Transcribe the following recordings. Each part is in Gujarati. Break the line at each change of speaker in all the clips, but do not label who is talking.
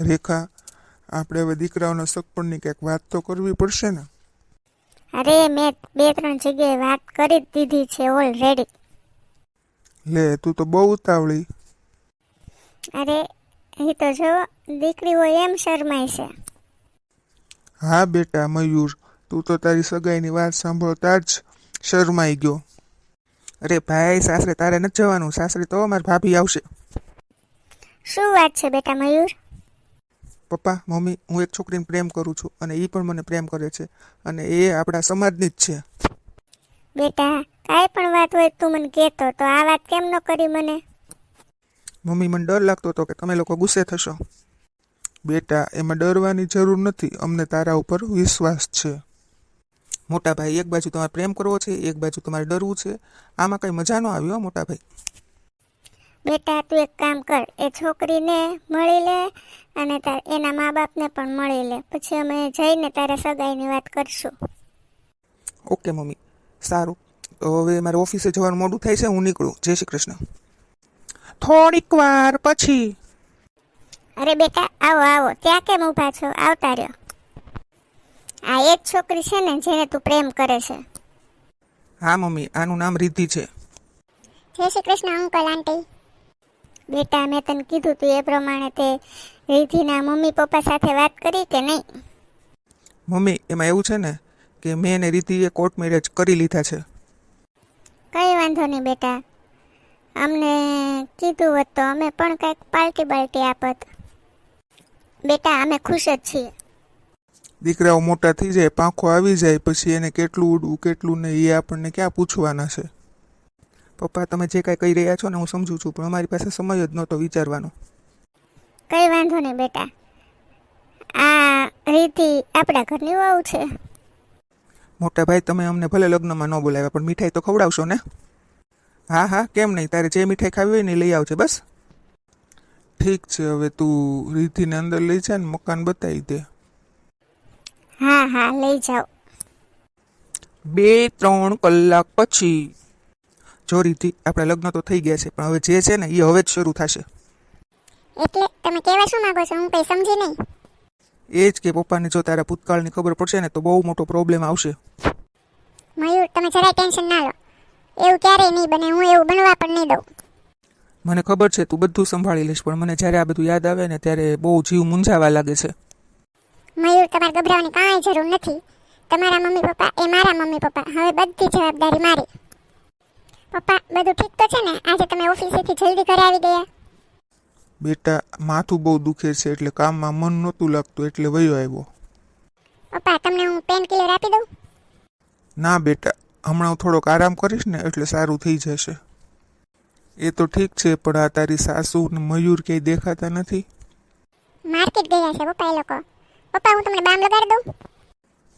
રેખા આપણે હવે દીકરાઓના સગપણની કંઈક વાત તો કરવી પડશે ને?
અરે મેં બે ત્રણ જગ્યાએ વાત કરી જ દીધી છે ઓલરેડી
લે તું તો બહુ ઉતાવળી.
અરે એ તો જો દીકરી હોય એમ શરમાય છે.
હા બેટા મયુર તું તો તારી સગાઈની વાત સાંભળતા જ શરમાઈ ગયો. અરે ભાઈ સાસરે તારે નથી જવાનું સાસરે તો મારી ભાભી આવશે.
શું વાત છે બેટા મયુર?
પપ્પા મમ્મી હું એક છોકરીને પ્રેમ કરું છું અને એ પણ મને પ્રેમ કરે છે અને એ આપણા સમાજની જ છે.
બેટા કાંઈ પણ વાત હોય તું મને કહેતો તો આ વાત કેમ ન કરી મને?
મમ્મી મને ડર લાગતો હતો કે તમે લોકો ગુસ્સે થશો. બેટા એમાં ડરવાની જરૂર નથી અમને તારા ઉપર વિશ્વાસ છે. મોટા ભાઈ એક બાજુ તમારે પ્રેમ કરવો છે એક બાજુ તમારે ડરવું છે. આમાં કઈ મજા ન આવ્યો મોટા ભાઈ
બેટા તું એક કામ કર એ છોકરીને મળી લે અને તાર એના મા બાપને પણ મળી લે. પછી અમે જઈને તારા સગાઈની વાત કરશું.
Okay mummy. સારું. તો હવે મારે ઓફિસે જવાનું મોડું થાય છે હું નીકળું. જય શ્રી કૃષ્ણ. થોડીક વાર પછી.
અરે બેટા આવો આવો. ત્યાં કેમ ઊભા છો? આવતા રહ્યો. આ એક છોકરી છે ને જેને તું પ્રેમ કરે છે.
હા મમ્મી. આનું નામ રિદ્ધિ છે.
જય શ્રી કૃષ્ણ અંકલ આંટી. બેટા મેં તને કીધું તું એ પ્રમાણે તે રિધિના મમ્મી પપ્પા સાથે વાત કરી કે નહીં?
મમ્મી એમાં એવું છે ને કે મેં અને રીતિએ કોર્ટ મેરેજ કરી લીધા છે.
કઈ વાંધો નહીં બેટા. અમને કીધું હોત તો અમે પણ કંઈક પાર્ટી બાર્ટી આપત. બેટા અમે ખુશ જ છીએ.
દીકરાઓ મોટા થઈ જાય પાંખો આવી જાય પછી એને કેટલું ઉડવું કેટલું નહીં એ આપણને ક્યાં પૂછવાના છે? પપ્પા તમે જે કાંઈ કહી રહ્યા છો ને હું સમજુ છું પણ અમારી પાસે સમય જ નહોતો વિચારવાનો.
કઈ વાંધો નહીં બેટા. આ રીતિ આપણા ઘરની વહુ છે.
મોટા ભાઈ તમે અમને ભલે લગ્નમાં ન બોલાવ્યા પણ મીઠાઈ તો ખવડાવશો ને? હા હા કેમ નહીં? તારે જે મીઠાઈ ખાવી હોય ને લઈ આવજે બસ. ઠીક છે હવે તું રીતિને અંદર લઈ જા ને મકાન બતાવી દે.
હા હા લઈ જાઓ.
બે ત્રણ કલાક પછી. જો રીતિ આપણા લગ્ન તો થઈ ગયા છે પણ હવે જે છે ને એ હવે જ શરૂ થશે.
એટલે તમે કહેવા શું માંગો છો? હું કંઈ સમજી નહીં.
એ જ કે પપ્પાને જો તારા ભૂતકાળની ખબર પડશે ને તો બહુ મોટો પ્રોબ્લેમ આવશે.
મયુર તમે જરાય ટેન્શન ના લો. એવું ક્યારેય નહીં બને હું એવું બનવા પણ નહીં દઉં.
મને ખબર છે તું બધું સંભાળી લઈશ પણ મને જ્યારે આ બધું યાદ આવે ને ત્યારે બહુ જીવ મૂંઝાવા લાગે છે.
મયુર તમારે ગભરાવાની કાંઈ જરૂર નથી. તમારા મમ્મી પપ્પા એ મારા મમ્મી પપ્પા. હવે બધી જવાબદારી મારી. પપ્પા બધું ઠીક તો છે ને? આજે તમે ઓફિસેથી જલ્દી ઘરે આવી ગયા.
બેટા માથું બહુ દુખે છે એટલે કામમાં મન નહોતું લાગતું એટલે વયો આવ્યો.
પપ્પા તમને હું પેન કિલર આપી દઉં?
ના બેટા હમણાં હું થોડોક આરામ કરીશ ને એટલે સારું થઈ જશે. એ તો ઠીક છે પણ આ તારી સાસુ ને મયુર ક્યાંય દેખાતા નથી?
માર્કેટ ગયા છે પપ્પા એ લોકો. પપ્પા હું તમને બામ લગાડી દઉં?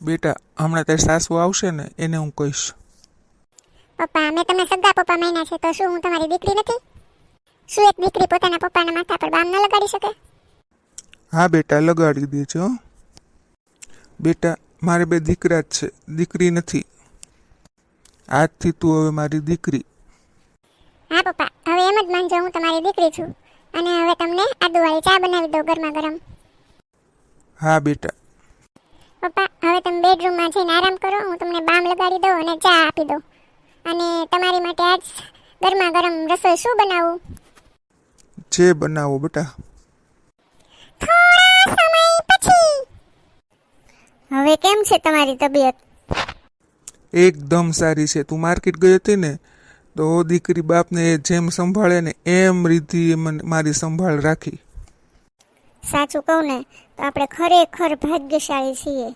બેટા હમણાં તારી સાસુ આવશે ને એને હું કહીશ.
પપ્પા મેં તમને સગા પપ્પા મહિના છે તો શું હું તમારી દીકરી નથી? શું એક દીકરી પોતાના પપ્પાના માથા પર બામ ન લગાડી શકે?
હા બેટા લગાડી દેજો. બેટા મારે બે દીકરા જ છે દીકરી નથી. આજથી તું હવે મારી દીકરી.
હા પપ્પા હવે એમ જ માનજો હું તમારી દીકરી છું. અને હવે તમને આદુવાળી ચા બનાવી દઉં ગરમા ગરમ.
હા બેટા.
પપ્પા હવે તમે બેડરૂમમાં જઈને આરામ કરો હું તમને બામ લગાડી દઉં અને ચા આપી દઉં. અને તમારી માટે આજ ગરમા ગરમ રસોઈ શું બનાવું?
જે બનાવો બેટા.
થોડા સમય પછી. હવે કેમ છે તમારી તબિયત?
એકદમ સારી છે. તું માર્કેટ ગઈ હતી ને તો દીકરી બાપને જેમ સંભાળે ને એમ રીતિ મને મારી સંભાળ રાખી.
સાચું કહું ને તો આપણે ખરેખર ભાગ્યશાળી છીએ.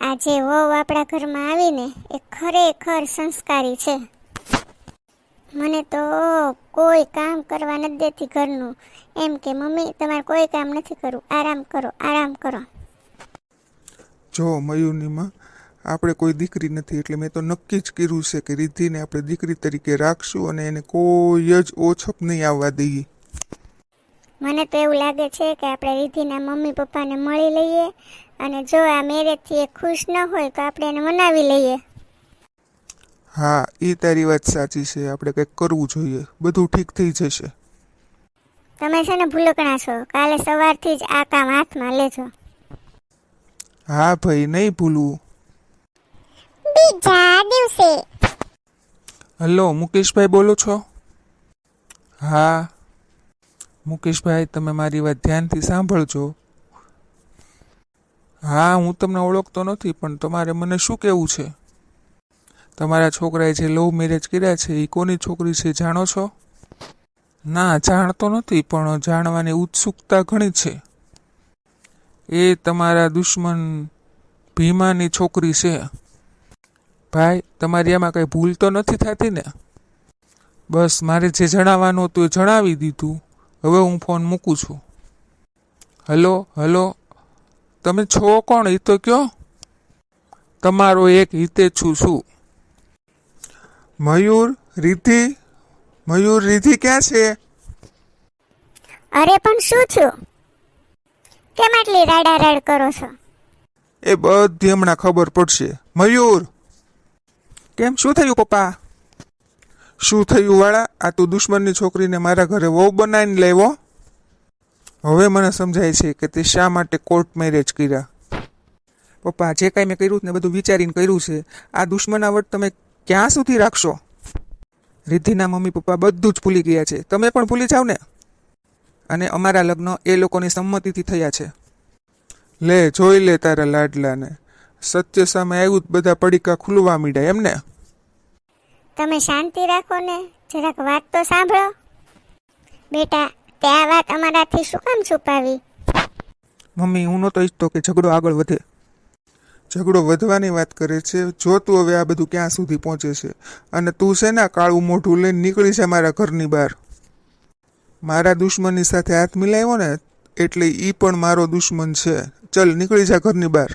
આ જે વહુ આપણા ઘરમાં આવીને એ ખરેખર સંસ્કારી છે. મને તો કોઈ કામ કરવા નથી દેતી ઘરનું. એમ કે મમ્મી તમારે કોઈ કામ નથી કરવું. આરામ કરો આરામ કરો.
જો મયુરનીમાં આપણે કોઈ દીકરી નથી એટલે મેં તો નક્કી જ કર્યું છે કે રિદ્ધિને આપણે દીકરી તરીકે રાખશું અને એને કોઈ જ ઓછપ નહીં આવવા દઈએ.
મને તો એવું લાગે છે કે આપણે રિધિના મમ્મી પપ્પાને મળી લઈએ અને જો આ મેરેજથી એ ખુશ ન હોય તો આપણે એને મનાવી લઈએ.
હા એ તારી વાત સાચી છે. આપણે કંઈક કરવું જોઈએ. બધું ઠીક થઈ જશે.
તમે છે ને ભૂલકણા છો. કાલે સવારથી જ આ કામ હાથમાં લેજો.
હા ભાઈ નહીં ભૂલવું
બીજા દિવસે.
હલો મુકેશભાઈ બોલો છો? હા. મુકેશભાઈ તમે મારી વાત ધ્યાનથી સાંભળજો. હા, હું તમને ઓળખતો નથી, પણ તમારે મને શું કહેવું છે? તમારા છોકરાએ જે લવ મેરેજ કર્યા છે એ કોની છોકરી છે, જાણો છો? ના, જાણતો નથી, પણ જાણવાની ઉત્સુકતા ઘણી છે. એ તમારા દુશ્મન ભીમાની છોકરી છે. ભાઈ, તમારી આમાં કંઈ ભૂલ તો નથી થતી ને? બસ, મારે જે જણાવવાનું હતું એ જણાવી દીધું. હવે હું ફોન મૂકું છું. Hello hello. તમે છો કોણ એ તો કયો? તમારો એક હિતે છું શું? મયુર રિધિ. મયુર રિધિ ક્યાં છે?
અરે પણ શું છું કેમ આટલી રાડા રાડ કરો છો?
એ બધી હમણાં ખબર પડશે. મયુર! કેમ? શું થયું પપ્પા? શું થયું વાળા? આ તું દુશ્મનની છોકરીને મારા ઘરે વહુ બનાવીને લેવો હવે મને સમજાય છે કે તે શા માટે કોર્ટ મેરેજ કર્યા. પપ્પા, જે કાંઈ મેં કર્યું ને બધું વિચારીને કર્યું છે, આ દુશ્મનાવટ તમે ક્યાં સુધી રાખશો? રિદ્ધિના મમ્મી પપ્પા બધું જ ભૂલી ગયા છે. તમે પણ ભૂલી જાઓ ને. અને અમારા લગ્ન એ લોકોની સંમતિથી થયા છે. લે, જોઈ લે તારા લાડલાને. સત્ય સામે આવ્યું જ બધા પડીકા ખુલવા મીડ્યા એમને
તમે શાંતિ રાખો ને. જરાક વાત તો સાંભળો. બેટા તે આ વાત અમારાથી શું કામ છુપાવી?
મમ્મી હું નહોતો ઈચ્છતો કે ઝઘડો આગળ વધે. ઝઘડો વધવાની વાત કરે છે. જો તું હવે આ બધું ક્યાં સુધી પહોંચે છે? અને તું છે ને કાળું મોઢું લઈને નીકળી છે મારા ઘરની બહાર. મારા દુશ્મનની સાથે હાથ મિલાવ્યો ને એટલે ઈ પણ મારો દુશ્મન છે. ચલ નીકળી જા ઘરની બહાર.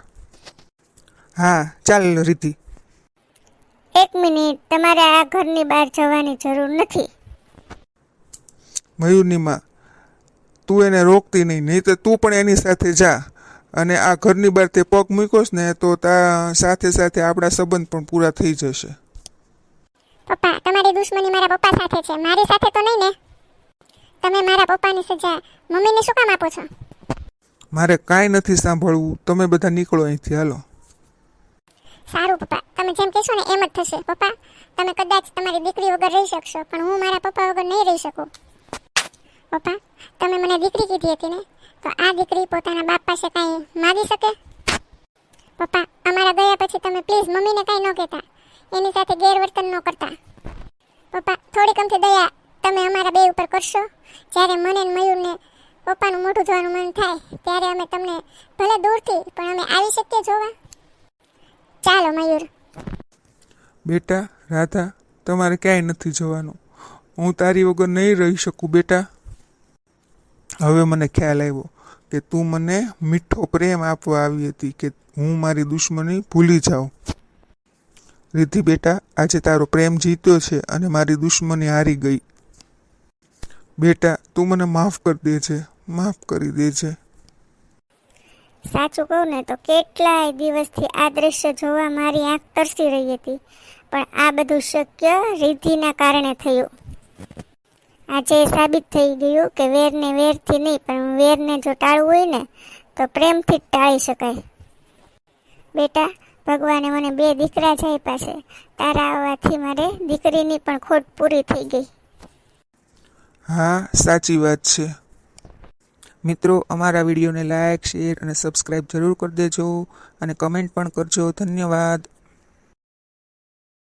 હા ચાલ રીતિ.
એક મિનિટ તમારે આ ઘરની બહાર જવાની જરૂર નથી.
મયુરની માં. તું એને રોકતી નહીં નહીં તો તું પણ એની સાથે જા. અને આ ઘરની બહાર તે પગ મૂકોસ ને તો તા સાથે સાથે આપણા સંબંધ પણ પૂરા થઈ જશે.
પપ્પા તમારી દુશ્મની મારા પપ્પા સાથે છે મારી સાથે તો નહીં ને? તમે મારા પપ્પાની સજા મમ્મીને શું કામ આપો છો?
મારે કાંઈ નથી સાંભળવું. તમે બધા નીકળો અહીંથી હાલો.
સારું પપ્પા તમે જેમ કહેશો ને એમ જ થશે. પપ્પા તમે કદાચ તમારી દીકરી વગર રહી શકશો પણ હું મારા પપ્પા વગર નહીં રહી શકું. પપ્પા, તમે મને દીકરી કીધી હતી ને? તો આ દીકરી પોતાના બાપ પાસે કાંઈ માગી શકે? પપ્પા, અમારા ગયા પછી તમે પ્લીઝ મમ્મીને કાંઈ ન કહેતા. એની સાથે ગેરવર્તન ન કરતા. પપ્પા થોડીક અમથી દયા તમે અમારા બે ઉપર કરશો. જ્યારે મને મયુરને પપ્પાનું મોઢું જોવાનું મન થાય, ત્યારે અમે તમને ભલે દૂરથી પણ અમે આવી શકીએ જોવા. ચાલો, મયુર.
બેટા, રાધા, તમારે ક્યાંય નથી જવાનું. હું તારી વગર નહીં રહી શકું, બેટા. હવે મને ખ્યાલ આવ્યો કે તું મને મીઠો પ્રેમ આપવા આવી હતી કે હું મારી દુશ્મની ભૂલી જાઉં. રિદ્ધિ બેટા, આજે તારો પ્રેમ જીત્યો છે અને મારી દુશ્મની હારી ગઈ. બેટા, તું મને માફ કરી દેજે, માફ કરી દેજે.
સાચું કહું ને તો કેટલાય દિવસથી આ દ્રશ્ય જોવા મારી આંખ તરસી રહી હતી, પણ આ બધું શક્ય રિદ્ધિના કારણે થયું. આજે સાબિત થઈ ગયું કે વેરને વેરથી નહીં, પણ વેરને જો ટાળવું હોય ને, તો પ્રેમથી જ ટાળી શકાય. બેટા, ભગવાને મને બે દીકરા જ આપ્યા છે. તારા આવવાથી મારે દીકરીની પણ ખોટ પૂરી થઈ ગઈ.
હા, સાચી વાત છે. મિત્રો, અમારા વિડીયોને લાઇક શેર અને સબસ્ક્રાઈબ જરૂર કરી દેજો અને કમેન્ટ પણ કરજો. ધન્યવાદ.